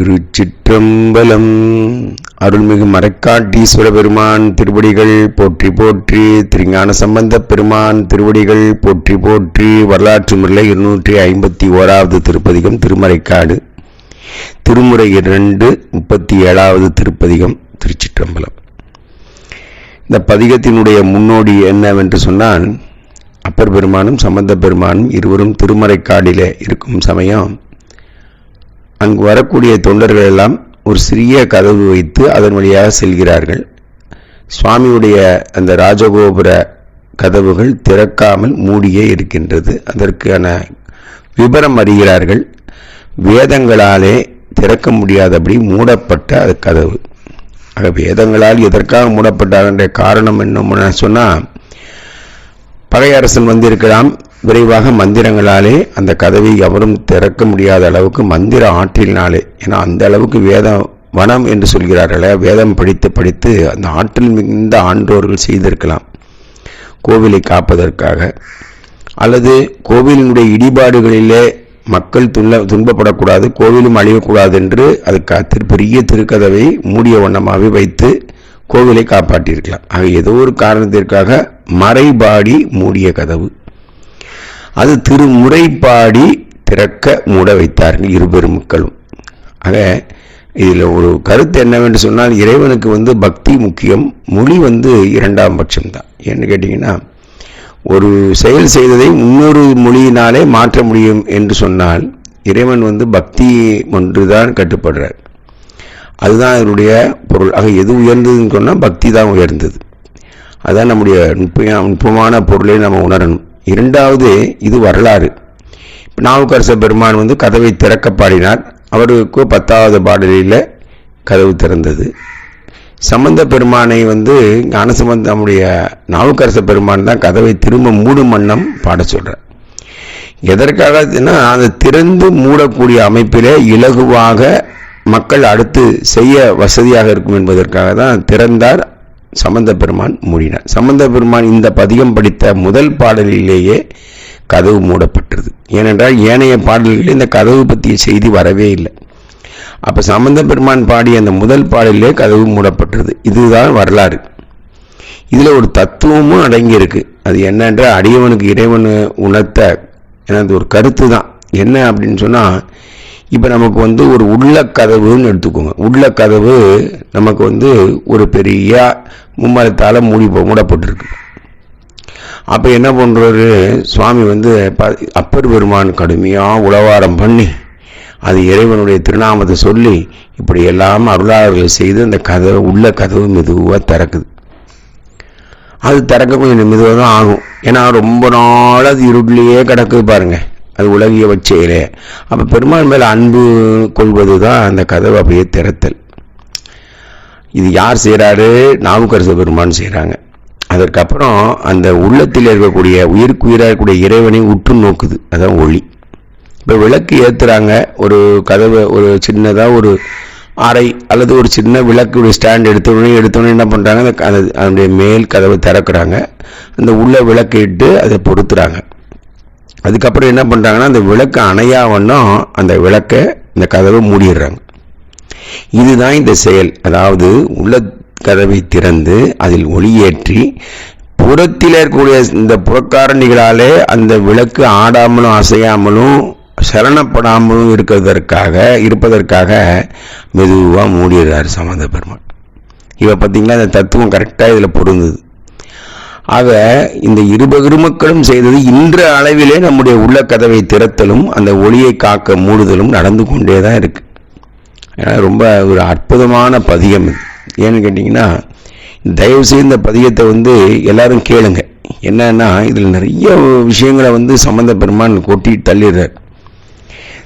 திருச்சிற்றம்பலம். அருள்மிகு மரக்காட்டீஸ்வர பெருமான் திருவடிகள் போற்றி போற்றி திருஞான சம்பந்த பெருமான் திருவடிகள் போற்றி போற்றி வரலாற்று முறையில் இருநூற்றி ஐம்பத்தி ஓராவது திருப்பதிகம் திருமறைக்காடு. திருமுறை இரண்டு முப்பத்தி ஏழாவது திருப்பதிகம் திருச்சிற்றம்பலம். இந்த பதிகத்தினுடைய முன்னோடி என்னவென்று சொன்னால் அப்பர் பெருமானும் சம்பந்த பெருமானும் இருவரும் திருமறைக்காடிலே இருக்கும் சமயம் அங்கு வரக்கூடிய தொண்டர்கள் எல்லாம் ஒரு சிறிய கதவு வைத்து அதன் வழியாக செல்கிறார்கள். சுவாமியுடைய அந்த ராஜகோபுர கதவுகள் திறக்காமல் மூடியே இருக்கின்றது. அதற்கான விபரம் அறிகிறார்கள். வேதங்களாலே திறக்க முடியாதபடி மூடப்பட்ட அது கதவு. ஆக வேதங்களால் எதற்காக மூடப்பட்டார்? காரணம் என்ன சொன்னால் பகையரசன் வந்திருக்கலாம். விரைவாக மந்திரங்களாலே அந்த கதவை எவரும் திறக்க முடியாத அளவுக்கு மந்திர ஆற்றினாலே ஏன்னா அந்த அளவுக்கு வேதம் வனம் என்று சொல்கிறார்களே வேதம் படித்து படித்து அந்த ஆற்றல் மிகுந்த ஆண்டோர்கள் செய்திருக்கலாம். கோவிலை காப்பதற்காக. அல்லது கோவிலினுடைய இடிபாடுகளிலே மக்கள் துன்ப துன்பப்படக்கூடாது கோவிலும் அழியக்கூடாது என்று அதுக்கு பெரிய திருக்கதவை மூடிய வண்ணமாகவே வைத்து கோவிலை காப்பாற்றியிருக்கலாம். ஆக ஏதோ ஒரு காரணத்திற்காக மறைபாடி மூடிய கதவு. அது திருமுறைப்பாடி திறக்க மூட வைத்தார்கள் இருபெரும் மக்களும் ஆக இதில் ஒரு கருத்து என்னவென்று சொன்னால் இறைவனுக்கு வந்து பக்தி முக்கியம் மொழி வந்து இரண்டாம் பட்சம்தான். ஏன்னு கேட்டிங்கன்னா ஒரு செயல் செய்ததை இன்னொரு மொழியினாலே மாற்ற முடியும் என்று சொன்னால் இறைவன் வந்து பக்தி ஒன்று தான் கட்டுப்படுறார். அதுதான் அதனுடைய பொருள். ஆக எது உயர்ந்ததுன்னு சொன்னால் பக்தி தான் உயர்ந்தது. அதுதான் நம்முடைய நுட்ப நுட்பமான பொருளை நம்ம உணரணும். இரண்டாவது இது வரலாறு. நாவுக்கரச பெருமான் வந்து கதவை திறக்க பாடினார். அவருக்கு பத்தாவது பாடலில் கதவு திறந்தது. சம்பந்த பெருமானை வந்து ஞானசம்பந்த நம்முடைய நாவுக்கரச பெருமான் தான் கதவை திரும்ப மூடும் வண்ணம் பாட சொல்கிறார் எதற்காக அந்த திறந்து மூடக்கூடிய அமைப்பிலே இலகுவாக மக்கள் அடுத்து செய்ய வசதியாக இருக்கும் என்பதற்காக தான் திறந்தார். சம்பந்த பெருமான் மூடினார். சம்பந்த பெருமான் இந்த பதிகம் படித்த முதல் பாடலிலேயே கதவு மூடப்பட்டது. ஏனென்றால் ஏனைய பாடல்களில் இந்த கதவு பற்றிய செய்தி வரவே இல்லை. அப்போ சம்பந்த பெருமான் பாடிய அந்த முதல் பாடலிலே கதவு மூடப்பட்டது. இதுதான் வரலாறு. இதில் ஒரு தத்துவமும் அடங்கியிருக்கு. அது என்னென்றால் அடியவனுக்கு இறைவன் உணர்த்த எனது ஒரு கருத்து தான் என்ன அப்படின்னு சொன்னால் இப்போ நமக்கு வந்து ஒரு உள்ள கதவுன்னு எடுத்துக்கோங்க. உள்ள கதவு நமக்கு வந்து ஒரு பெரிய மும்மரத்தால் மூடி மூடப்பட்டிருக்கு. அப்போ என்ன பண்ணுறாரு சுவாமி வந்து அப்பர் பெருமான் கடுமையாக உளவாரம் பண்ணி அது இறைவனுடைய திருநாமத்தை சொல்லி இப்படி எல்லாம் அருளாளர்கள் செய்து அந்த கதவு உள்ள கதவு மெதுவாக திறக்குது. அது திறக்க கொஞ்சம் மெதுவாக தான் ஆகும். ஏன்னா ரொம்ப நாள் அது இருட்லேயே கிடக்குது பாருங்கள் அது உலகிய வச்சையிலே அப்போ பெருமாள் மேலே அன்பு கொள்வது தான் அந்த கதவை அப்படியே திறத்தல். இது யார் செய்கிறாரு நாவுக்கரசு பெருமான் செய்கிறாங்க அதற்கப்புறம் அந்த உள்ளத்தில் இருக்கக்கூடிய உயிருக்கு உயிராக இருக்கக்கூடிய இறைவனை உற்று நோக்குது. அதான் ஒளி. இப்போ விளக்கு ஏற்றுறாங்க ஒரு கதவை ஒரு சின்னதாக ஒரு அறை அல்லது ஒரு சின்ன விளக்கு ஸ்டாண்ட் எடுத்தோடனே எடுத்தோடனே என்ன பண்ணுறாங்க அந்த அதனுடைய மேல் கதவை திறக்கிறாங்க. அந்த உள்ள விளக்கு இட்டு அதை பொருத்துறாங்க. அதுக்கப்புறம் என்ன பண்ணுறாங்கன்னா அந்த விளக்கு அணையா வண்ணம் அந்த விளக்கை இந்த கதவை மூடிடுறாங்க. இதுதான் இந்த செயல். அதாவது உள்ள கதவை திறந்து அதில் ஒளியேற்றி புறத்தில் இருக்கக்கூடிய இந்த புறக்காரணிகளாலே அந்த விளக்கு ஆடாமலும் அசையாமலும் சரணப்படாமலும் இருக்கிறதற்காக இருப்பதற்காக மெதுவாக மூடிடுறார் சமந்த பெருமாள் இவ பார்த்தீங்கன்னா அந்த தத்துவம் கரெக்டாக இதில் பொருந்தது. ஆக இந்த இரு பெருமக்களும் செய்தது இன்ற அளவிலே நம்முடைய உள்ள கதவை திறத்தலும் அந்த ஒளியை காக்க மூடுதலும் நடந்து கொண்டே தான் இருக்கு. ரொம்ப ஒரு அற்புதமான பதியம் இது. ஏன்னு கேட்டிங்கன்னா தயவு செய்து இந்த பதியத்தை வந்து எல்லாரும் கேளுங்க. என்னன்னா இதில் நிறைய விஷயங்களை வந்து சம்பந்த பெருமான் கொட்டி தள்ளிடுறார்.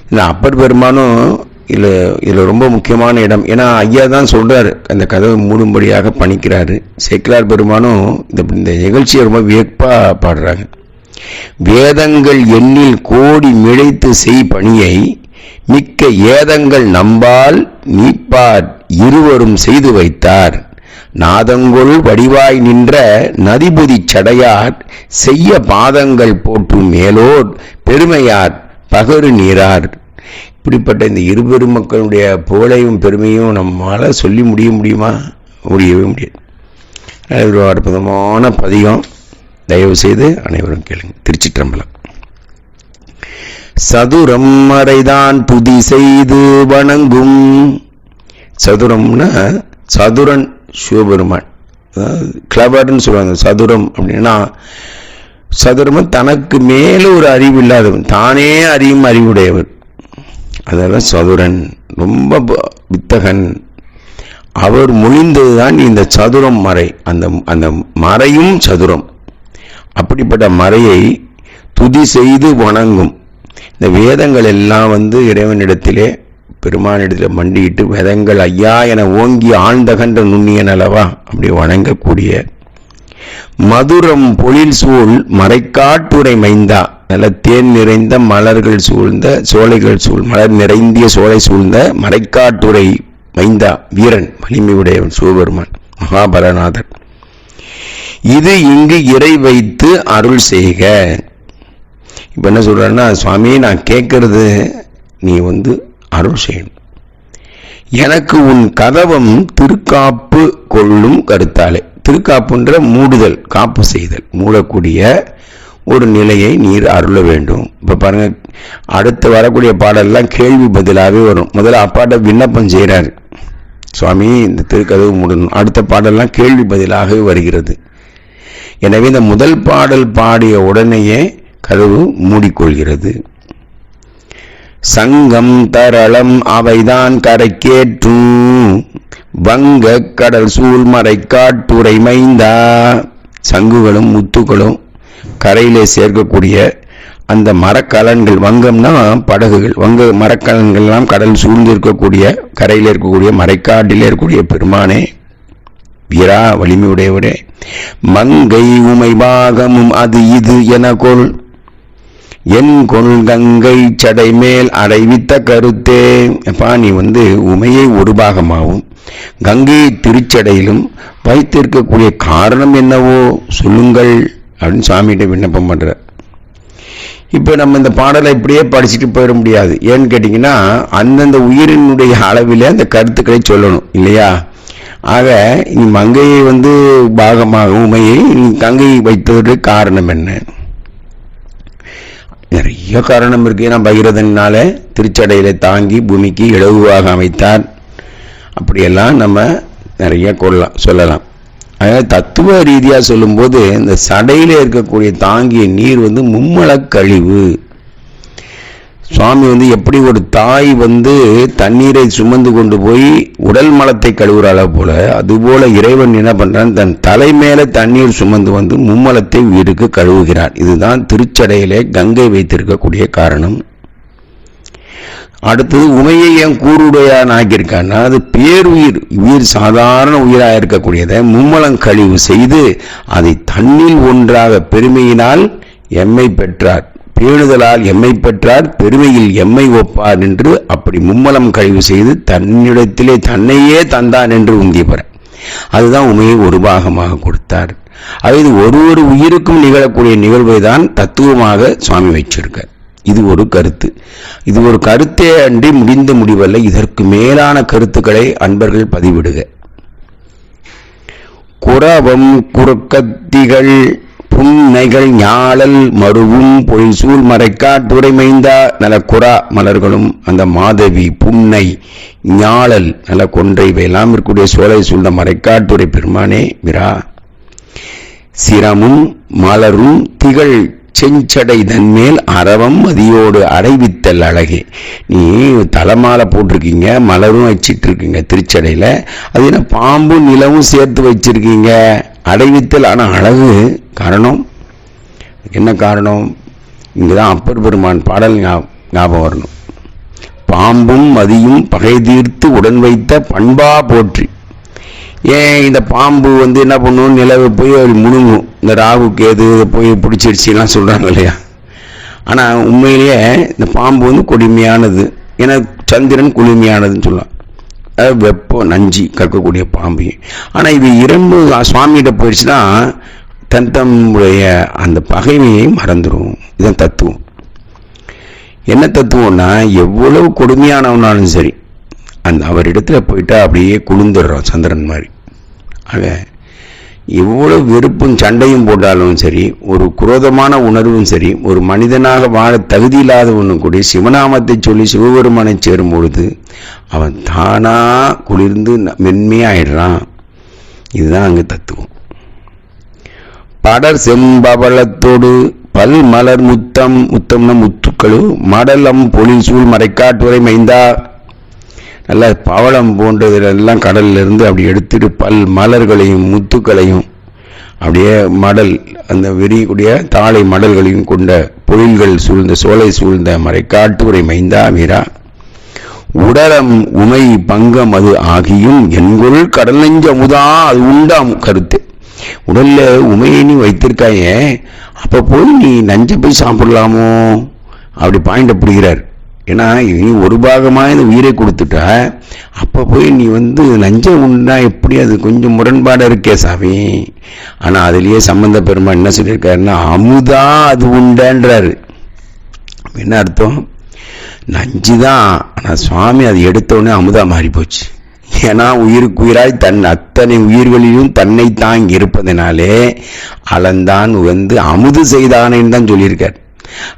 இந்த அப்பர் பெருமானும் இதில் இதில் ரொம்ப முக்கியமான இடம். ஏன்னா ஐயா தான் சொல்கிறாரு அந்த கதவை மூடும்படியாக பணிக்கிறாரு. சேக்கிலார் பெருமானும் இந்த இந்த நிகழ்ச்சியை ரொம்ப வியப்பாக பாடுறாங்க. வேதங்கள் எண்ணில் கோடி மிழைத்து செய் பணியை மிக்க ஏதங்கள் நம்பால் நீப்பார் இருவரும் செய்து வைத்தார். நாதங்கொள் வடிவாய் நின்ற நதிபுதி சடையார் செய்ய பாதங்கள் போற்றும் மேலோர் பெருமையார் பகரு நீரார். இப்படிப்பட்ட இந்த இருபெரும் மக்களுடைய புகழையும் பெருமையும் நம்மளால் சொல்லி முடிய முடியுமா? முடியவே முடியாது. அது ஒரு அற்புதமான பதிகம். தயவு செய்து அனைவரும் கேளுங்க. திருச்சிற்றம்பலம். சதுரம் மறைதான் புதி செய்து வணங்கும். சதுரம்னா சதுரன் சிவபெருமான். கிளவர்னு சொல்லுவாங்க. சதுரம் அப்படின்னா சதுரமும் தனக்கு மேலே ஒரு அறிவு இல்லாதவன். தானே அறியும் அறிவுடையவன் அதெல்லாம் சதுரன் ரொம்ப வித்தகன். அவர் மொழிந்ததுதான் இந்த சதுரம் மறை. அந்த அந்த மறையும் சதுரம். அப்படிப்பட்ட மறையை துதி செய்து வணங்கும். இந்த வேதங்கள் எல்லாம் வந்து இறைவனிடத்திலே பெருமானிடத்தில் மண்டியிட்டு வேதங்கள் ஐயா என ஓங்கி ஆழ்ந்தகன்ற நுண்ணியன் அல்லவா? அப்படி வணங்கக்கூடிய மதுரம் பொழில் சூழ் மறைக்காட்டுரை மைந்தா. நல்ல தேன் நிறைந்த மலர்கள் சூழ்ந்த சோலைகள் சூழ் மலர் நிறைந்திய சோலை சூழ்ந்த மறைக்காட்டுரை மைந்தா வீரன் வலிமையுடையவன் சிவபெருமான் மகாபலநாதன். இது இங்கு இறை வைத்து அருள் செய்க. இப்போ என்ன சொல்கிறேன்னா சுவாமி நான் கேட்கறது நீ வந்து அருள் செய்யணும். எனக்கு உன் கதவம் திருக்காப்பு கொள்ளும் கருத்தாலே. திருக்காப்புன்ற மூடுதல் காப்பு செய்தல் மூடக்கூடிய ஒரு நிலையை நீர் அருள வேண்டும். இப்போ பாருங்கள் அடுத்து வரக்கூடிய பாடல்லாம் கேள்வி பதிலாகவே வரும். முதல்ல அப்பாட்ட விண்ணப்பம் செய்கிறாரு சுவாமி இந்த திருக்கதவு முடணும் அடுத்த பாடல்லாம் கேள்வி பதிலாகவே வருகிறது. எனவே இந்த முதல் பாடல் பாடிய உடனேயே கதவு மூடிக்கொள்கிறது. சங்கம் தரளம் அவைதான் கரைக்கேற்றும் வங்க கடல் சூழ்மறை காட்டுரை மைந்தா சங்குகளும் முத்துகளும் கரையிலே சேர்க்கக்கூடிய அந்த மரக்கலன்கள் வங்கம்னா படகுகள் வங்க மரக்கலன்கள்லாம் கடல் சூழ்ந்து இருக்கக்கூடிய கரையில் இருக்கக்கூடிய மரைக்காட்டில் இருக்கக்கூடிய பெருமானே வீரா வலிமையுடையவரே மங்கை உமை பாகமும் அது இது என கொள். என் கொள் கங்கை சடை மேல் அடைவித்த கருத்தே. அப்பா நீ வந்து உமையை ஒரு பாகமாகவும் கங்கை திருச்சடையிலும் வைத்திருக்கக்கூடிய காரணம் என்னவோ சொல்லுங்கள். அப்படின்னு சாமிகிட்ட விண்ணப்பம் பண்ணுறார் இப்போ நம்ம இந்த பாடலை இப்படியே படிச்சுட்டு போயிட முடியாது. ஏன்னு கேட்டிங்கன்னா அந்தந்த உயிரினுடைய அளவில் அந்த கருத்துக்களை சொல்லணும் இல்லையா? ஆக நீ மங்கையை வந்து பாகமாக உமையை நீ தங்கையை வைத்ததற்கு காரணம் என்ன? நிறைய காரணம் இருக்கு. ஏன்னா பகிரதனால திருச்சடையில தாங்கி பூமிக்கு இலகுவாக அமைத்தார். அப்படியெல்லாம் நம்ம நிறைய கொள்ளலாம் சொல்லலாம். தத்துவ ரீதியா சொல்லும்போது இந்த சடையில இருக்கக்கூடிய தாங்கிய நீர் வந்து மும்மலக் கழிவு சுவாமி வந்து எப்படி ஒரு தாய் வந்து தண்ணீரை சுமந்து கொண்டு போய் உடல் மலத்தை கழுவுறாள போல அதுபோல இறைவன் என்ன பண்றான் தன் தலை மேலே தண்ணீர் சுமந்து வந்து மும்மலத்தை வீடுக்கு கழுவுகிறான். இதுதான் திருச்சடையிலே கங்கை வைத்திருக்கக்கூடிய காரணம். அடுத்தது உமையை ஏன் கூறுடையான் ஆக்கியிருக்கான்னா அது பேருயிர். உயிர் சாதாரண உயிராக இருக்கக்கூடியதை மும்மலம் கழிவு செய்து அதை தன்னில் ஒன்றாக பெருமையினால் எம்மை பெற்றார். பேணுதலால் எம்மை பெற்றார் பெருமையில் எம்மை ஒப்பார் என்று அப்படி மும்மலம் கழிவு செய்து தன்னிடத்திலே தன்னையே தந்தான் என்று உந்தியவர் அதுதான் உமையை ஒரு பாகமாக கொடுத்தார். அது ஒரு ஒரு உயிருக்கும் நிகழக்கூடிய நிகழ்வை தான் தத்துவமாக சுவாமி வச்சிருக்கார். இது ஒரு கருத்து. இது ஒரு கருத்தே அன்றி முடிந்த முடிவல்ல. இதற்கு மேலான கருத்துக்களை அன்பர்கள் பதிவிடுக. குறவம் குறுக்கத்திகள் புன்னைகள் ஞாழல் மருவும் பொழில் சூழ் மறைக்காட்டுரை மைந்தா நல்ல குறா மலர்களும் அந்த மாதவி புன்னை ஞாழல் நல்ல கொன்றை இவையெல்லாம் இருக்கக்கூடிய சோலை சூழ்ந்த மறைக்காட்டுரை பெருமானே விரா. சிரமும் மலரும் திகழ் செஞ்சடை தன்மேல் அரவம் மதியோடு அடைவித்தல் அழகே. நீ தலைமாலை போட்டிருக்கீங்க மலரும் வச்சிட்டு இருக்கீங்க அது என்ன பாம்பும் நிலவும் சேர்த்து வச்சிருக்கீங்க? அடைவித்தல். ஆனால் அழகு காரணம்? என்ன காரணம்? இங்கே தான் அப்பர் பெருமான் பாடல் ஞாபகம் வரணும். பாம்பும் மதியும் பகை தீர்த்து உடன் வைத்த பண்பா போற்றி. ஏன் இந்த பாம்பு வந்து என்ன பண்ணும்? நிலவை போய் அவர் முழுங்கும் இந்த ராகு கேது போய் பிடிச்சிருச்சுலாம் சொல்கிறாங்க இல்லையா? ஆனால் உண்மையிலேயே இந்த பாம்பு வந்து கொடுமையானது. ஏன்னா சந்திரன் குளுமையானதுன்னு சொல்லலாம். அதாவது வெப்பம் நஞ்சி கற்கக்கூடிய பாம்பு. ஆனால் இது இரண்டு சுவாமிகிட்ட போயிடுச்சுன்னா தன் தம்முடைய அந்த பகைமையை மறந்துடும் இதுதான் தத்துவம். என்ன தத்துவம்னா எவ்வளவு கொடுமையானவனாலும் சரி அந்த அவரிடத்துல போயிட்டா அப்படியே குளிந்துடுறோம் சந்திரன் மாதிரி. ஆக எவ்வளோ வெறுப்பும் சண்டையும் போட்டாலும் சரி ஒரு குரோதமான உணர்வும் சரி ஒரு மனிதனாக வாழ தகுதியில்லாதவனும் கூட சிவநாமத்தை சொல்லி சிவபெருமானை சேரும் பொழுது அவன் தானா குளிர்ந்து மென்மையாயிடுறான். இதுதான் அங்கே தத்துவம். படர் செம்பவளத்தோடு பல் மலர் முத்தம் முத்தம்னா முத்துக்களு மடலம் பொழில் சூழ் மைந்தா. நல்லா பவளம் போன்றதெல்லாம் கடல்லிருந்து அப்படி எடுத்துட்டு பல் மலர்களையும் முத்துக்களையும் அப்படியே மடல் அந்த விரியக்கூடிய தாளை மடல்களையும் கொண்ட பொழில்கள் சூழ்ந்த சோலை சூழ்ந்த மறைக்காட்டுரை மைந்தா மீரா. உடலம் உமை பங்கம் அது ஆகியும் என்கொள் கடல் நெஞ்சமுதா அது உண்டாம் கருத்து. உடல்ல உமையை நீ வைத்திருக்காயே அப்போ போய் நீ நஞ்ச போய் சாப்பிடலாமோ? அப்படி பாயிண்ட பிடிக்கிறார் ஏன்னா நீ ஒரு பாகமாக இந்த உயிரை கொடுத்துட்டா அப்போ போய் நீ வந்து லஞ்சம் உண்டா எப்படி அது கொஞ்சம் முரண்பாடாக இருக்கே சாமி? ஆனால் அதுலேயே சம்பந்த பெருமா என்ன சொல்லியிருக்காருன்னா அமுதா அது உண்டன்றாரு. என்ன அர்த்தம்? நஞ்சு தான் ஆனால் சுவாமி அது எடுத்தோடனே அமுதா மாறி போச்சு. ஏன்னா உயிருக்கு உயிராய் தன் அத்தனை உயிர்களிலும் தன்னை இருப்பதனாலே அளந்தான் வந்து அமுது செய்தானேன்னு தான் சொல்லியிருக்கார்.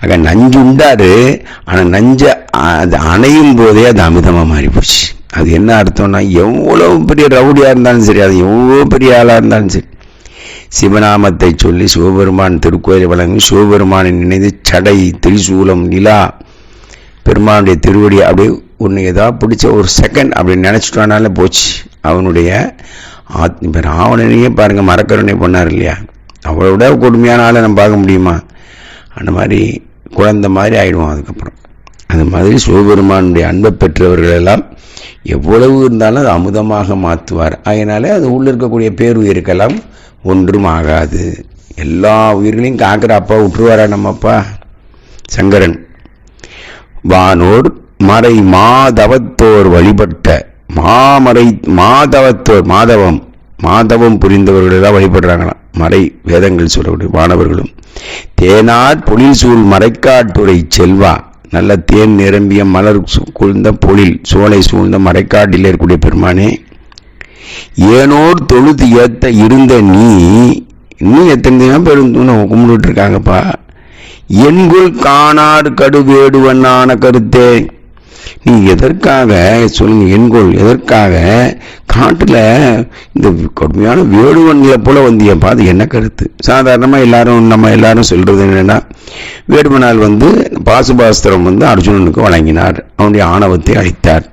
ஆக நஞ்சு உண்டாரு ஆனால் நஞ்ச அது அணையும் போதே அது அமிதமாக மாறி போச்சு அது என்ன அர்த்தம்னா எவ்வளவு பெரிய ரவுடியா இருந்தாலும் சரி அது எவ்வளோ பெரிய ஆளாக இருந்தாலும் சரி. சிவநாமத்தை சொல்லி சிவபெருமான் திருக்கோயில் வழங்கி சிவபெருமானை நினைந்து சடை திரிசூலம் நிலா பெருமானுடைய திருவடி அப்படியே ஒன்று ஏதாவது பிடிச்ச ஒரு செகண்ட் அப்படி நினச்சிட்டோனால போச்சு. அவனுடைய ஆத் இப்போ ராவணனையே பாருங்க மரக்கருணை பண்ணார் இல்லையா? அவளோட கொடுமையான ஆளை நம்ம பார்க்க முடியுமா? அந்த மாதிரி குழந்தை மாதிரி ஆயிடுவான் அதுக்கப்புறம். அது மாதிரி சிவபெருமானுடைய அன்பை பெற்றவர்களெல்லாம் எவ்வளவு இருந்தாலும் அது அமுதமாக மாற்றுவார். அதனால் அது உள்ளே இருக்கக்கூடிய பேருயிருக்கெல்லாம் ஒன்றும் ஆகாது. எல்லா உயிர்களையும் காக்கிற அப்பா விட்டுருவாரா நம்ம அப்பா? சங்கரன். வானோர் மறை மாதவத்தோர் வழிபட்ட மாமறை மாதவத்தோர் மாதவம் மாதவம் புரிந்தவர்களெல்லாம் வழிபடுறாங்களாம். மறை வேதங்கள் சொல்லக்கூடிய மாணவர்களும் தேனார் பொழில் சூழ் மறைக்காட்டுரை செல்வா நல்ல தேன் நிரம்பிய மலர் சு- பொழில் சோலை சூழ்ந்த மறைக்காட்டில் இருக்கக்கூடிய பெருமானே ஏனோர் தொழுது ஏத்த இருந்த நீ இன்னும் எத்தனை பேர் கும்பிட்டு இருக்காங்கப்பா என்குள் காணார் கடுவேடுவனான கருத்தே நீ எதற்காக சொல்லுங்க எண்கோள் எதற்காக காட்டில் இந்த கொடுமையான வேடுவன்களை போல வந்தியப்பா? அது என்ன கருத்து? சாதாரணமாக எல்லாரும் நம்ம எல்லாரும் சொல்கிறது என்னென்னா வேடுவனால் வந்து பாசுபாஸ்திரம் வந்து அர்ஜுனனுக்கு வழங்கினார். அவனுடைய ஆணவத்தை அழித்தார்.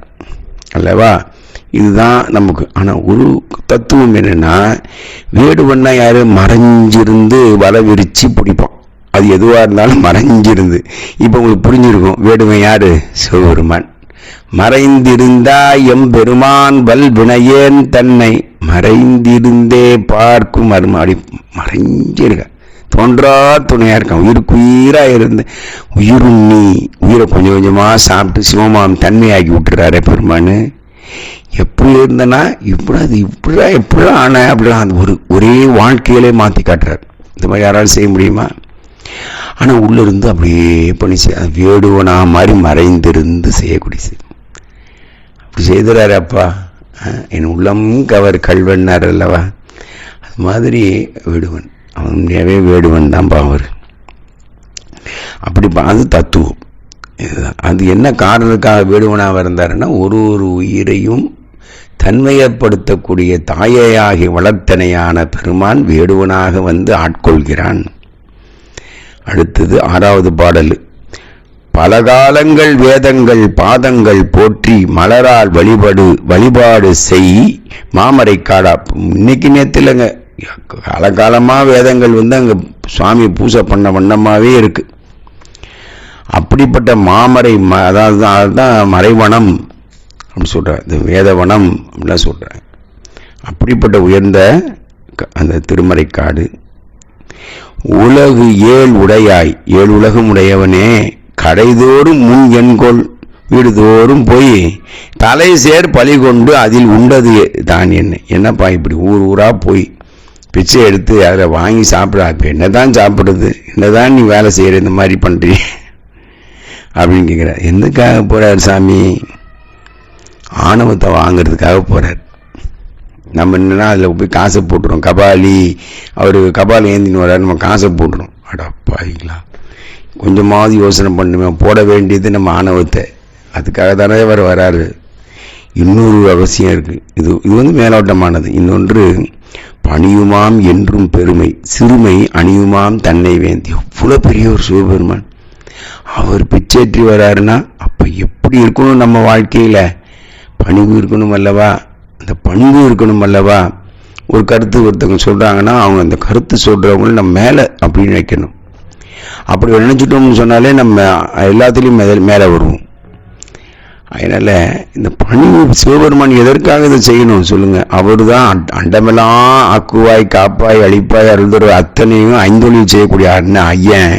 அல்லவா? இதுதான் நமக்கு. ஆனால் ஒரு தத்துவம் என்னென்னா வேடுவன்னா யார்? மறைஞ்சிருந்து வலை விரித்து பிடிப்பான். அது எதுவாக இருந்தாலும் மறைஞ்சிருந்து. இப்போ உங்களுக்கு புரிஞ்சிருக்கும் வேடுவன் யாரு? சிவபெருமான். மறைந்திருந்தா எம் பெருமான் வல் வினையேன் தன்னை மறைந்திருந்தே பார்க்கும் அருமாடி மறைஞ்சிருக்க. தோன்றா துணையாக இருக்கான். உயிருக்கு உயிரா இருந்து. உயிரும் நீ. உயிரை கொஞ்சம் கொஞ்சமாக சாப்பிட்டு சிவமாம் தன்மையாக்கி விட்டுறாரு பெருமானு. எப்படி இருந்தனா இப்படி அது இப்படிலாம் எப்படிடா ஆன அப்படிலாம் அந்த ஒரு ஒரே வாழ்க்கையிலே மாற்றி காட்டுறார். இந்த மாதிரி யாராலும் செய்ய முடியுமா? ஆனா உள்ளிருந்து அப்படியே பண்ணி செய் வேடுவனா மாதிரி மறைந்திருந்து செய்யக்கூடிய செய் அப்படி செய்துறாரு அப்பா. என் உள்ளம் கவர் கல்வன்னார் அல்லவா? அது மாதிரி வேடுவன். அவன் உண்மையாகவே வேடுவன் தான்ப்பா அவர். அப்படி பா- அது தத்துவம். இதுதான். அது என்ன காரணத்துக்காக வேடுவனாக இருந்தாருன்னா ஒரு ஒரு உயிரையும் தன்மையப்படுத்தக்கூடிய தாயையாகி வளர்த்தனையான பெருமான் வேடுவனாக வந்து ஆட்கொள்கிறான். அடுத்தது ஆறாவது பாடல். பல காலங்கள் வேதங்கள் பாதங்கள் போற்றி மலரால் வழிபடு வழிபாடு செய் மாமரை காடா. இன்னைக்கு நேரத்தில்ங்க காலகாலமாக வேதங்கள் வந்து அங்கே சுவாமி பூஜை பண்ண வண்ணமாகவே இருக்கு. அப்படிப்பட்ட மாமரை ம- அதாவது அதுதான் மறைவனம் அப்படின்னு சொல்கிறேன் இந்த வேதவனம் அப்படிலாம் சொல்கிறேன் அப்படிப்பட்ட உயர்ந்த அந்த திருமறைக்காடு உலகு ஏழ் உடையாய். ஏழு உலகம் உடையவனே கடைதோறும் முன் எண்கொள் வீடுதோறும் போய். தலை சேர் பழி கொண்டு அதில் உண்டது தான் என்ன. என்னப்பா இப்படி ஊர் ஊரா போய்? பிச்சை எடுத்து அதில் வாங்கி சாப்பிட்றா. இப்போ என்னதான் சாப்பிடுறது? என்னதான் நீ வேலை செய்கிற இந்த மாதிரி பண்ணுறீ அப்படின்னு கேட்குறார். எதுக்காக போகிறார் சாமி? ஆணவத்தை வாங்குறதுக்காக போகிறார் நம்ம என்னன்னா அதில் போய் காசை போட்டுரும் கபாலி அவர் கபாலி ஏந்தின்னு வர்றாரு நம்ம காசை போட்டுரும் அடப்பாங்களா கொஞ்சமாவது யோசனை பண்ணுமே போட வேண்டியது நம்ம ஆணவத்தை. அதுக்காக தானே அவர் வராரு. இன்னொரு அவசியம் இருக்குது இது இது வந்து மேலோட்டமானது. இன்னொன்று பணியுமாம் என்றும் பெருமை. சிறுமை அணியுமாம் தன்னை வேந்தி எவ்வளோ பெரிய ஒரு சிவபெருமான். அவர் பிச்சேற்றி வராருன்னா அப்போ எப்படி இருக்கணும் நம்ம வாழ்க்கையில்? பணிவு இருக்கணும் அல்லவா? அந்த பண்பு இருக்கணும் அல்லவா? ஒரு கருத்து ஒருத்தவங்க சொல்கிறாங்கன்னா அவங்க அந்த கருத்து சொல்கிறவங்களும் நம்ம மேலே அப்படின்னு வைக்கணும் அப்படி நினச்சிட்டோம்னு சொன்னாலே நம்ம எல்லாத்துலேயும் மேலே மேலே வருவோம். அதனால் இந்த பணிவு சிவபெருமான் எதற்காக இதை செய்யணும் சொல்லுங்கள் அவர் தான் அண்டமெல்லாம் ஆக்குவாய் காப்பாய் அழிப்பாய் அருள்தொரு அத்தனையும் ஐந்தொழில் செய்யக்கூடிய அண்ணன் ஐயன்.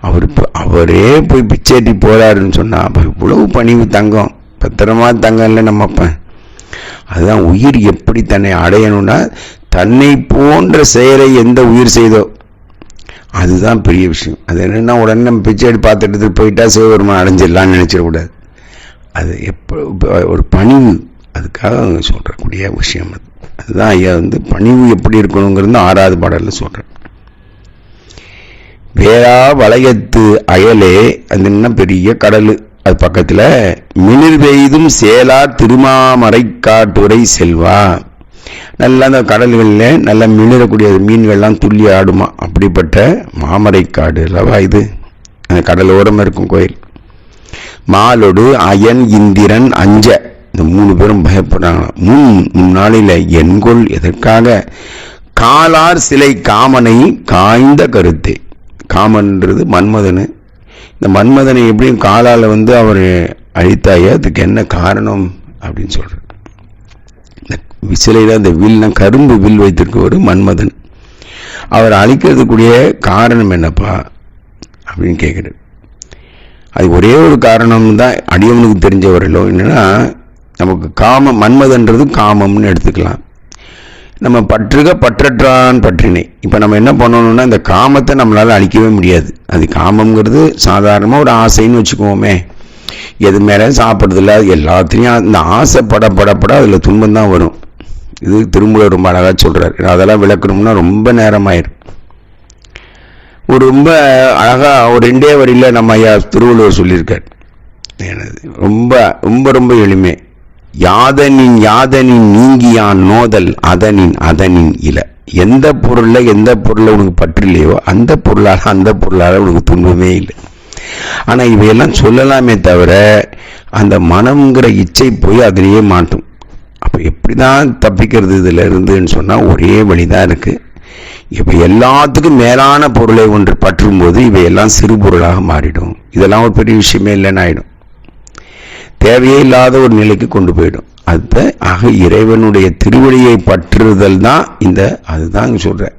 அவர் அவரே போய் பிச்சேட்டி போகிறாருன்னு சொன்னால் அப்போ இவ்வளவு பணிவு தங்கம். பத்திரமா தங்கம் இல்லை நம்ம அப்போ. அதுதான் உயிர் எப்படி தன்னை அடையணும்னா தன்னை போன்ற செயலை எந்த உயிர் செய்தோ அதுதான் பெரிய விஷயம். அது என்னென்னா உடனே நம்ம பிச்சை பார்த்துட்டு போயிட்டா சிவபெருமான் அடைஞ்சிடலாம்னு நினச்சிடக்கூடாது. அது எப்போ ஒரு பணிவு. அதுக்காக அவங்க சொல்கிறக்கூடிய விஷயம் அது. அதுதான் ஐயா வந்து பணிவு எப்படி இருக்கணுங்கிறது ஆறாவது பாடலில் சொல்கிறேன் வேளா வளையத்து அயலே அது என்ன பெரிய கடல். அது பக்கத்தில் மிளிர் பெய்தும் சேலார் திருமாமரை காட்டுரை செல்வா. நல்லா அந்த கடல்களில் நல்லா மிளிரக்கூடிய மீன்கள்லாம் துள்ளி ஆடுமா? அப்படிப்பட்ட மாமரை காடு அல்லவா இது? அந்த கடலோரம் இருக்கும் கோயில். மாலோடு அயன் இந்திரன் அஞ்ச. இந்த மூணு பேரும் பயப்படுறாங்க முன் முன்னாளில் எண்கொள் எதற்காக? காலார் சிலை காமனை காய்ந்த கருத்து. காமன்றது மன்மதனு. இந்த மன்மதனை எப்படியும் காலால் வந்து அவர் அழித்தாயே அதுக்கு என்ன காரணம் அப்படின்னு சொல்கிறார் இந்த விசிலையில் அந்த வில் கரும்பு வில் வைத்திருக்கவரு மன்மதன். அவர் அழிக்கிறதுக்குரிய காரணம் என்னப்பா அப்படின்னு கேட்குறாரு அது ஒரே ஒரு காரணம் தான் அடியவனுக்கு தெரிஞ்ச என்னென்னா நமக்கு காமம் மன்மதன்றது காமம்னு எடுத்துக்கலாம். நம்ம பற்றுக பற்றற்றான் பற்றினை. இப்போ நம்ம என்ன பண்ணணும்னா இந்த காமத்தை நம்மளால் அழிக்கவே முடியாது. அது காமங்கிறது சாதாரணமாக ஒரு ஆசைன்னு வச்சுக்குவோமே எது மேலே சாப்பிட்றதில்ல எல்லாத்துலேயும் இந்த ஆசை பட அதில் துன்பம் தான் வரும். இது திருமூலர் ரொம்ப அழகாக சொல்கிறார் அதெல்லாம் விளக்கணும்னா ரொம்ப நேரமாயிரும். ஒரு ரொம்ப அழகாக ஒரு ரெண்டே வரியில் நம்ம ஐயா திருவள்ளுவர் சொல்லியிருக்கார். எனது ரொம்ப ரொம்ப ரொம்ப எளிமை. யாதனின் யாதனின் நீங்கியான் நோதல் அதனின் அதனின் இல. எந்த பொருளில் எந்த பொருளை உனக்கு பற்றில்லையோ அந்த பொருளால் அந்த பொருளால் உனக்கு துன்பமே இல்லை. ஆனால் இவையெல்லாம் சொல்லலாமே தவிர அந்த மனம்ங்கிற இச்சை போய் அதிலேயே மாட்டும். அப்போ எப்படி தான் தப்பிக்கிறது இதில் இருந்துன்னு சொன்னால் ஒரே வழி தான் இருக்குது இப்போ எல்லாத்துக்கும் மேலான பொருளை ஒன்று பற்றும் போது இவையெல்லாம் சிறு பொருளாக மாறிடும். இதெல்லாம் ஒரு பெரிய விஷயமே இல்லைன்னு ஆகிடும் தேவையே இல்லாத ஒரு நிலைக்கு கொண்டு போயிடும். அது ஆக இறைவனுடைய திருவடியை பற்றுதல் தான் இந்த அதுதான் சொல்றேன்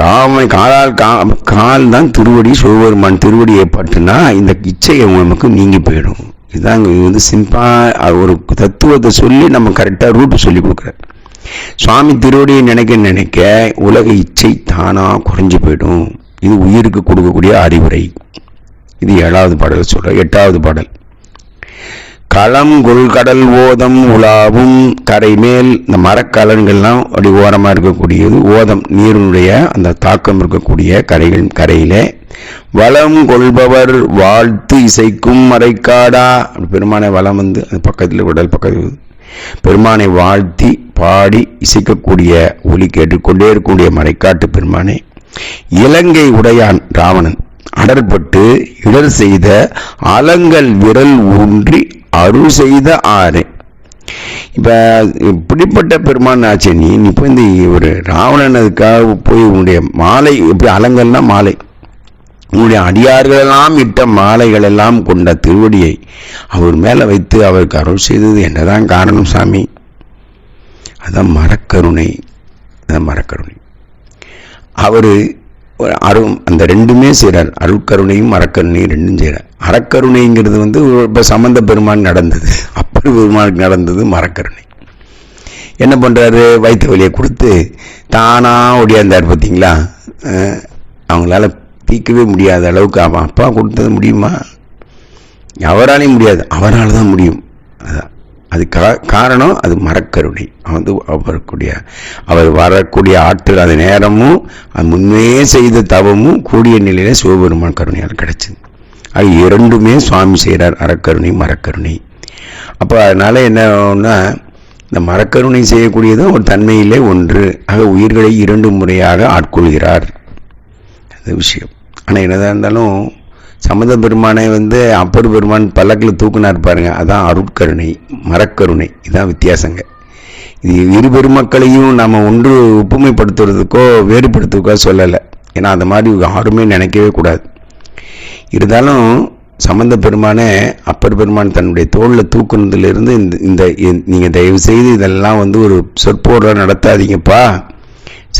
காமை காலால் கா கால் தான் திருவடி சிவபெருமான் திருவடியை பட்டுனா இந்த இச்சை நமக்கு நீங்கி போயிடும். இதுதான் இது வந்து சிம்பா ஒரு தத்துவத்தை சொல்லி நம்ம கரெக்டாக ரூட்டு சொல்லி கொடுக்குறாரு. சுவாமி திருவடியை நினைக்க நினைக்க உலக இச்சை தானா குறைஞ்சு போயிடும். இது உயிருக்கு கொடுக்கக்கூடிய அறிவுரை. இது ஏழாவது பாடல் சொல்கிறேன் எட்டாவது பாடல். களம் கொள்கடல் ஓதம் உலாவும் கரை மேல் இந்த மரக்கலன்கள்லாம் அப்படி ஓரமாக இருக்கக்கூடியது. ஓதம் நீரினுடைய அந்த தாக்கம் இருக்கக்கூடிய கரைகள் கரையிலே. வளம் கொள்பவர் வாழ்த்து இசைக்கும் மறைக்காடா. பெருமானை வளம் வந்து அது பக்கத்தில் உடல் பக்கத்தில் பெருமானை வாழ்த்தி பாடி இசைக்கக்கூடிய ஒலி கேட்டுக்கொண்டே இருக்கக்கூடிய மறைக்காட்டு பெருமானே. இலங்கை உடையான் ராவணன் அடர்பட்டு இடர் செய்த அலங்கள் விரல் ஊன்றி அருள் செய்த ஆறு. இப்போ இப்படிப்பட்ட பெருமான் ஆச்சு நீ. நீ இந்த ஒரு ராவணன் அதுக்காக போய் உன்னுடைய மாலை எப்படி அலங்கல்னா மாலை. உன்னுடைய அடியார்களெல்லாம் இட்ட மாலைகளெல்லாம் கொண்ட திருவடியை அவர் மேலே வைத்து அவருக்கு அருள் செய்தது என்னதான் காரணம் சாமி? அதான் மரக்கருணை. அதான் மரக்கருணை. அவர் அருள் அந்த ரெண்டுமே செய்கிறார் அருட்கருணையும் அறக்கருணையும் ரெண்டும் செய்கிறார் அறக்கருணைங்கிறது வந்து இப்போ சம்பந்த பெருமான் நடந்தது. அப்பர் பெருமானுக்கு நடந்தது மரக்கருணை என்ன பண்ணுறாரு வயிற்று வலியை கொடுத்து தானாக ஒடியாந்தார் பார்த்தீங்களா அவங்களால தீர்க்கவே முடியாத அளவுக்கு அவன் அப்பா கொடுத்தது முடியுமா? அவராலையும் முடியாது. அவரால் தான் முடியும். அதான். அது கா காரணம் அது மரக்கருணை. வந்து அவருக்குடைய அவர் வரக்கூடிய ஆற்றல் அது நேரமும் அது முன்னே செய்த தவமும் கூடிய நிலையில சிவபெருமான் கருணையால் கிடைச்சது. அது இரண்டுமே சுவாமி செய்கிறார் அறக்கருணை மரக்கருணை. அப்போ அதனால் என்னன்னா இந்த மரக்கருணை செய்யக்கூடியதும் ஒரு தன்மையிலே ஒன்று. ஆக உயிர்களை இரண்டு முறையாக ஆட்கொள்கிறார். அது விஷயம். ஆனால் என்னதான் இருந்தாலும் சம்மத பெருமானை வந்து அப்பர் பெருமான் பல்லக்கில் தூக்குனார் பாருங்க. அதான் அருட்கருணை மரக்கருணை இதான் வித்தியாசங்க. இது இரு பெருமக்களையும் நம்ம ஒன்று ஒப்புமைப்படுத்துறதுக்கோ வேறுபடுத்துவதற்கோ சொல்லலை. ஏன்னா அந்த மாதிரி யாருமே நினைக்கவே கூடாது. இருந்தாலும் சம்பந்த பெருமானை அப்பர் பெருமான் தன்னுடைய தோளில் தூக்குனதுலேருந்து இந்த இந்த நீங்கள் தயவு செய்து இதெல்லாம் வந்து ஒரு சொற்போட நடத்தாதீங்கப்பா.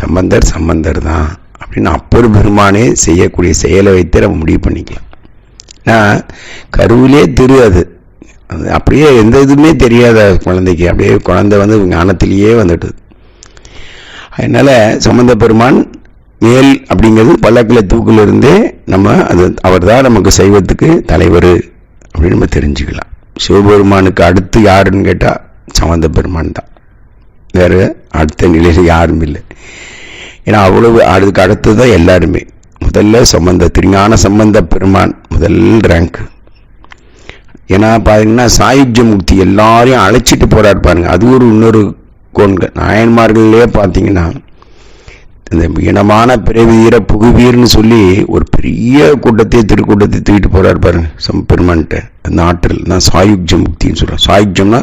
சம்பந்தர் சம்பந்தர் தான் அப்படின்னு அப்பர் பெருமானே செய்யக்கூடிய செயலை வைத்து நம்ம முடிவு பண்ணிக்கலாம். கருவிலே திரு அது. அது அப்படியே எந்த இதுவுமே தெரியாத குழந்தைக்கு. அப்படியே குழந்தை வந்து ஞானத்திலேயே வந்துட்டு. அதனால் சம்பந்த பெருமான் மேல் அப்படிங்கிறது பல்லக்கில் தூக்கில் இருந்தே நம்ம அது அவர் தான் நமக்கு சைவத்துக்கு தலைவர் அப்படின்னு நம்ம தெரிஞ்சுக்கலாம். சிவபெருமானுக்கு அடுத்து யாருன்னு கேட்டால் சம்பந்த பெருமான் தான். வேறு அடுத்த நிலையில் யாரும் இல்லை ஏன்னா அவ்வளவு அதுக்கு அடுத்து தான் எல்லாருமே. முதல்ல சம்பந்த திருஞான சம்பந்த பெருமான் முதல் ரேங்க் ஏன்னா பார்த்தீங்கன்னா சாயுஜ முக்தி எல்லாரையும் அழைச்சிட்டு போறாரு பாருங்க. அது ஒரு இன்னொரு கோண்கள் நாயன்மார்கள்லேயே பார்த்தீங்கன்னா இந்த இனமான பிறவீர புகுவீர்னு சொல்லி ஒரு பெரிய கூட்டத்தை திருக்கூட்டத்தை தூக்கிட்டு போறாரு பாருங்க சம் பெருமான்கிட்ட. அந்த ஆற்றல் தான் சாயுஜ முக்தின்னு சொல்கிறோம் சாயுஜம்னா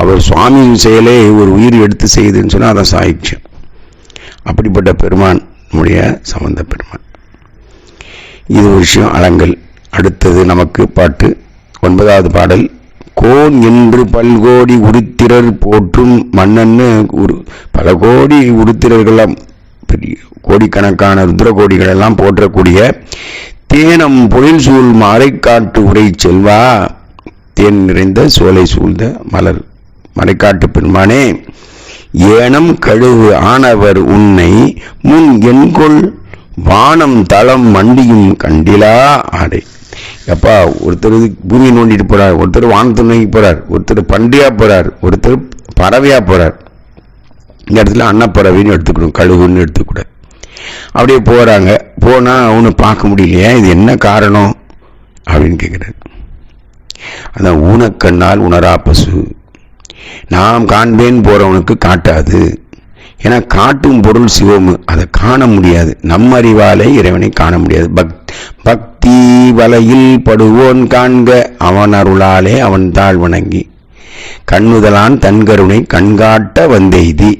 அவர் சுவாமி செயலே ஒரு உயிர் எடுத்து செய்யுதுன்னு சொன்னால் அதான் சாயுஜம் அப்படிப்பட்ட பெருமான் நம்முடைய சம்பந்த பெருமான். இது ஒரு விஷயம் அலங்கல் அடுத்தது நமக்கு பாட்டு. ஒன்பதாவது பாடல். கோன் என்று பல்கோடி உருத்திரர் போற்றும் மன்னன்னு ஒரு பல கோடி உருத்திரர்களெல்லாம் பெரிய கோடிக்கணக்கான ருத்ர எல்லாம் போற்றக்கூடிய தேனம் பொழில் சூழ் மறைக்காட்டு உரை செல்வா. தேன் நிறைந்த சோலை சூழ்ந்த மலர். மறைக்காட்டு பெருமானே ஏனம் கழுவு ஆனவர் உன்னை முன் எண்கொள் வானம் தளம் மண்டியும் கண்டிலா ஆடை. எப்பா ஒருத்தர் பூமியை நோண்டிட்டு போறார் ஒருத்தர் வானத்தை நோக்கி போறார் ஒருத்தர் பண்டியா போறார் ஒருத்தர் பறவையா போறார். இந்த இடத்துல அன்னப்பறவைன்னு எடுத்துக்கணும் கழுகுன்னு எடுத்துக்கூடாது. அப்படியே போறாங்க போனா அவனு பார்க்க முடியலையே இது என்ன காரணம் அப்படின்னு கேட்குறாரு அதான் ஊனக்கண்ணால் உணரா பசு. நாம் காண்பேன் போறவனுக்கு காட்டாது. ஏன்னா காட்டும் பொருள் சிவமு அதை காண முடியாது. நம்ம அறிவாலே இறைவனை காண முடியாது. பக் பக்தி வலையில் படுவோன் காண்க அவன் அருளாலே அவன் தாழ் வணங்கி. கண்ணுதலான் தன்கருணை கண்காட்ட வந்தெய்தி.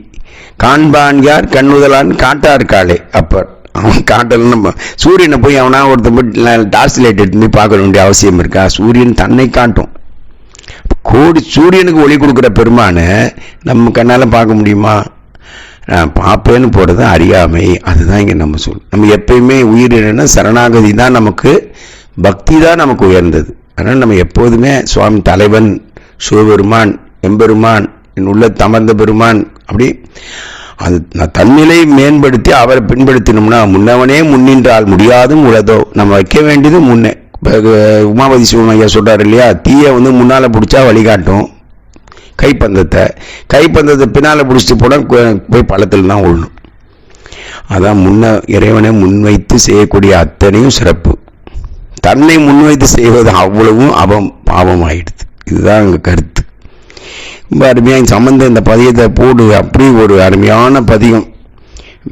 காண்பான் யார்? கண்ணுதலான் காட்டார்காலே. அப்பர் அவன் காட்டல நம்ம சூரியனை போய் அவனா ஒருத்தர் டார்ச் லைட் எடுத்து போய் பார்க்க வேண்டிய அவசியம் இருக்கா? சூரியன் தன்னை காட்டும். கோடி சூரியனுக்கு ஒளி கொடுக்குற பெருமானை நம்ம கண்ணால் பார்க்க முடியுமா? பார்ப்பேன்னு போகிறது அறியாமை. அதுதான் இங்கே நம்ம சொல். நம்ம எப்பயுமே உயிரினா சரணாகதி தான் நமக்கு பக்தி தான் நமக்கு உயர்ந்தது. அதனால் நம்ம எப்போதுமே சுவாமி தலைவன் சிவபெருமான் எம்பெருமான் என் உள்ள தமர்ந்த பெருமான் அப்படி அது நான் தன்னிலை மேம்படுத்தி அவரை பின்படுத்தினோம்னா முன்னவனே முன்னின்றால் முடியாதும் உளதோ. நம்ம வைக்க வேண்டியது முன்னே. உமாபதி சிவன் ஐயா சொல்கிறார் இல்லையா? தீயை வந்து முன்னால் பிடிச்சா வழிகாட்டும். கைப்பந்தத்தை. கைப்பந்தத்தை பின்னால் பிடிச்சிட்டு போனால் போய் பழத்தில் தான் விழணும் அதான் முன்ன இறைவனை முன்வைத்து செய்யக்கூடிய அத்தனையும் சிறப்பு. தன்னை முன்வைத்து செய்வது அவ்வளவும் அவம் பாவம் ஆயிடுது இதுதான் எங்கள் கருத்து. ரொம்ப அருமையாக சம்பந்த இந்த பதியத்தை போடு அப்படி ஒரு அருமையான பதியம்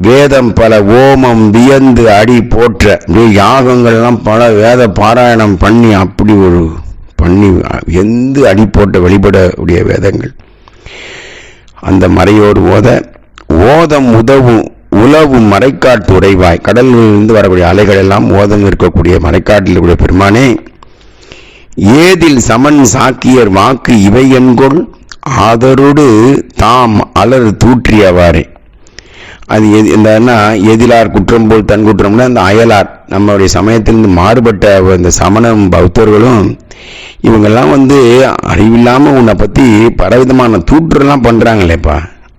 வேதம் பல ஓமம் வியந்து அடி போற்ற யாகங்கள்லாம் பல வேத பாராயணம் பண்ணி அப்படி ஒரு பண்ணி எந்த அடி போட்ட வழிபடக்கூடிய வேதங்கள். அந்த மறையோடு ஓத ஓதம் உதவும் உலவும் மறைக்காட்டு உறைவாய் கடலிலிருந்து வரக்கூடிய அலைகள் எல்லாம் ஓதம் இருக்கக்கூடிய மறைக்காட்டில் கூடிய பெருமானே ஏதில் சமன் சாக்கியர் வாக்கு இவை என்கொள் ஆதரோடு தாம் அலர் தூற்றியவாறே. அது எது இந்தன்னா எதிலார் குற்றம் போல் தன் குற்றம்னா அந்த அயலார். நம்மளுடைய சமயத்திலிருந்து மாறுபட்ட இந்த சமணம் பௌத்தர்களும் இவங்கெல்லாம் வந்து அறிவில்லாமல் உன்னை பற்றி பலவிதமான தூற்றுலாம் பண்ணுறாங்களேப்பா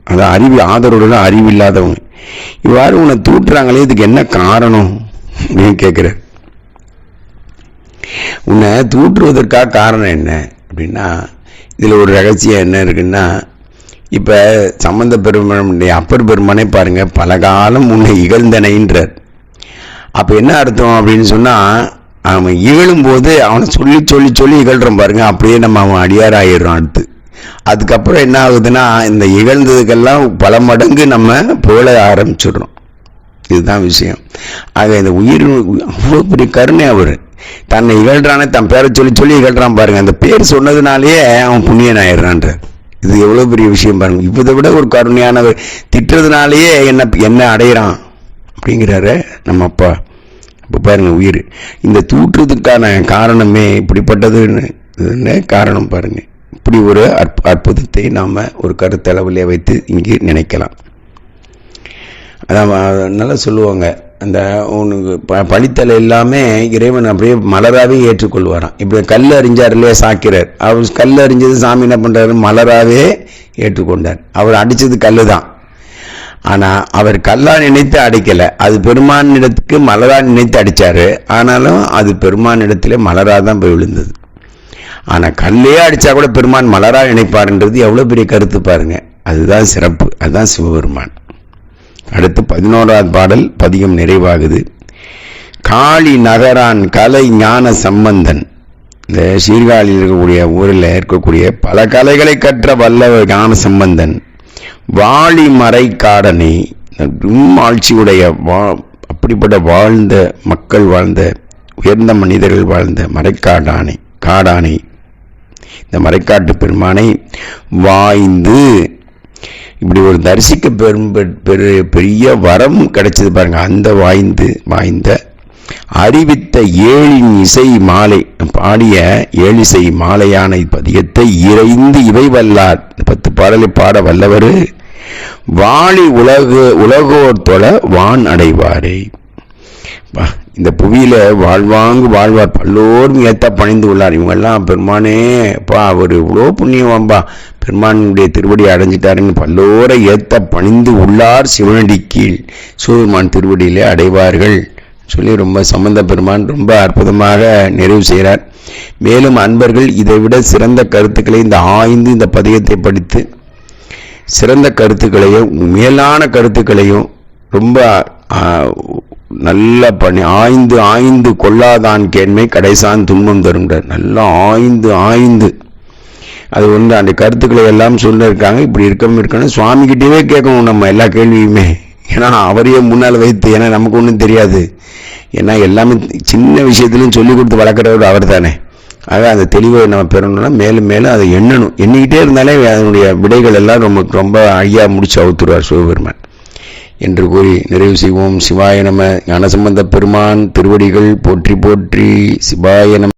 அந்த அறிவு ஆதரவுடன் அறிவு இல்லாதவங்க இவ்வாறு உன்னை தூட்டுறாங்களே இதுக்கு என்ன காரணம்? அப்படின்னு கேட்குற உன்னை தூற்றுவதற்காக காரணம் என்ன? அப்படின்னா இதில் ஒரு ரகசியம் என்ன இருக்குன்னா இப்போ சம்பந்த பெருமானுடைய அப்பர் பெருமானே பாருங்க பல காலம் உன்னை இகழ்ந்தனைன்றார் அப்போ என்ன அர்த்தம் அப்படின்னு சொன்னால் அவன் இகழும்போது அவனை சொல்லி சொல்லி சொல்லி இகழ்கிறோம் பாருங்க அப்படியே நம்ம அவன் அடியார் ஆயிடுறான் அடுத்து. அதுக்கப்புறம் என்ன ஆகுதுன்னா இந்த இகழ்ந்ததுக்கெல்லாம் பல மடங்கு நம்ம புகழ ஆரம்பிச்சிடுறோம். இதுதான் விஷயம். ஆக இந்த உயிர் அவ்வளோ பெரிய கருணை அவர். தன்னை இகழ்றானே தன் பேரை சொல்லி சொல்லி இகழ்றான் பாருங்க அந்த பேர் சொன்னதுனாலேயே அவன் புண்ணியன் ஆயிடுறான்ற இது எவ்வளோ பெரிய விஷயம் பாருங்க. இதை விட ஒரு கருணையானவர் திட்டுறதுனாலேயே என்ன என்ன அடையிறான்? அப்படிங்கிறாரு நம்ம அப்பா. இப்போ பாருங்க உயிர். இந்த தூற்றுறதுக்கான காரணமே இப்படிப்பட்டதுன்னு காரணம் பாருங்க. இப்படி ஒரு அற்புதத்தை நாம் ஒரு கருத்தளவிலே வைத்து இங்கே நினைக்கலாம். அதான் நல்லா சொல்லுவாங்க. அந்த உனக்கு ப பழித்தலை எல்லாமே இறைவன் அப்படியே மலராகவே ஏற்றுக்கொள்வாராம். இப்படி கல் அறிஞ்சார் இல்லையா சாக்கிறார். அவர் கல் அறிஞ்சது சாமி என்ன பண்ணுறாரு மலராகவே ஏற்றுக்கொண்டார். அவர் அடித்தது கல் தான் ஆனால் அவர் கல்லா நினைத்து அடிக்கலை. அது பெருமான் இடத்துக்கு நினைத்து அடித்தார் ஆனாலும் அது பெருமான் இடத்துல மலராக தான் போய் விழுந்தது. ஆனால் கல்லே அடித்தா கூட பெருமான் மலராக நினைப்பாருன்றது எவ்வளோ பெரிய கருத்து பாருங்க. அதுதான் சிறப்பு. அதுதான் சிவபெருமான். அடுத்து பதினோராவது பாடல் பதிகம் நிறைவாகுது. காளி நகரான் கலை ஞான சம்பந்தன். இந்த சீர்காழியில் இருக்கக்கூடிய ஊரில் இருக்கக்கூடிய பல கலைகளை கற்ற வல்ல ஞான சம்பந்தன். வாளி மறை காடனை ஆட்சியுடைய வா அப்படிப்பட்ட வாழ்ந்த மக்கள் வாழ்ந்த உயர்ந்த மனிதர்கள் வாழ்ந்த மறைக்காடானை காடானை. இந்த மறைக்காட்டு பெருமானை வாய்ந்து இப்படி ஒரு தரிசிக்க பெரும் பெரிய வரம் கிடைச்சது பாருங்க. அந்த வாய்ந்து வாய்ந்த அறிவித்த ஏழின் இசை மாலை பாடிய ஏழிசை மாலையான பதியத்தை இறைந்து இவை வல்லார். பத்து பாடலை பாட வல்லவர் வாழி உலகு உலகோர் தொழ வான் அடைவாரே. இந்த புவியில் வாழ்வாங்கு வாழ்வார். பல்லோரும் ஏற்ற பணிந்து உள்ளார். இவங்கெல்லாம் பெருமானே பா அவர் இவ்வளோ புண்ணியவாம்பா பெருமானுடைய திருவடி அடைஞ்சிட்டாருன்னு பல்லோரை ஏத்த பணிந்து உள்ளார் சிவனடி கீழ். சிவபெருமான் திருவடியிலே அடைவார்கள். சொல்லி ரொம்ப சம்பந்த பெருமான் ரொம்ப அற்புதமாக நிறைவு செய்கிறார். மேலும் அன்பர்கள் இதை விட சிறந்த கருத்துக்களை இந்த ஆய்ந்து இந்த பதியத்தை படித்து சிறந்த கருத்துக்களையும் மேலான கருத்துக்களையும் ரொம்ப நல்ல பண்ணி ஆய்ந்து ஆய்ந்து கொள்ளாதான் கேண்மை கடைசான் துன்பம் தருங்கிறார் நல்லா ஆய்ந்து ஆய்ந்து. அது வந்து அந்த கருத்துக்களை எல்லாம் சொல்லியிருக்காங்க இப்படி இருக்கணும் இருக்கணும். சுவாமிகிட்டயே கேட்கணும் நம்ம எல்லா கேள்வியுமே. ஏன்னா அவரையே முன்னால் வைத்து ஏன்னா நமக்கு ஒன்றும் தெரியாது. ஏன்னா எல்லாமே சின்ன விஷயத்துலையும் சொல்லி கொடுத்து வளர்க்குறவர் அவர் தானே ஆக அந்த தெளிவை நம்ம பெறணும்னா மேலும் மேலும் அதை எண்ணணும். எண்ணிக்கிட்டே இருந்தாலே அதனுடைய விடைகள் எல்லாம் ரொம்ப ரொம்ப ஐயா முடிச்சு அவுத்துருவார் சிவபெருமான். என்று கூறி நிறைவு செய்வோம். சிவாய நம ஞானசம்பந்த பெருமான் திருவடிகள் போற்றி போற்றி சிவாய நம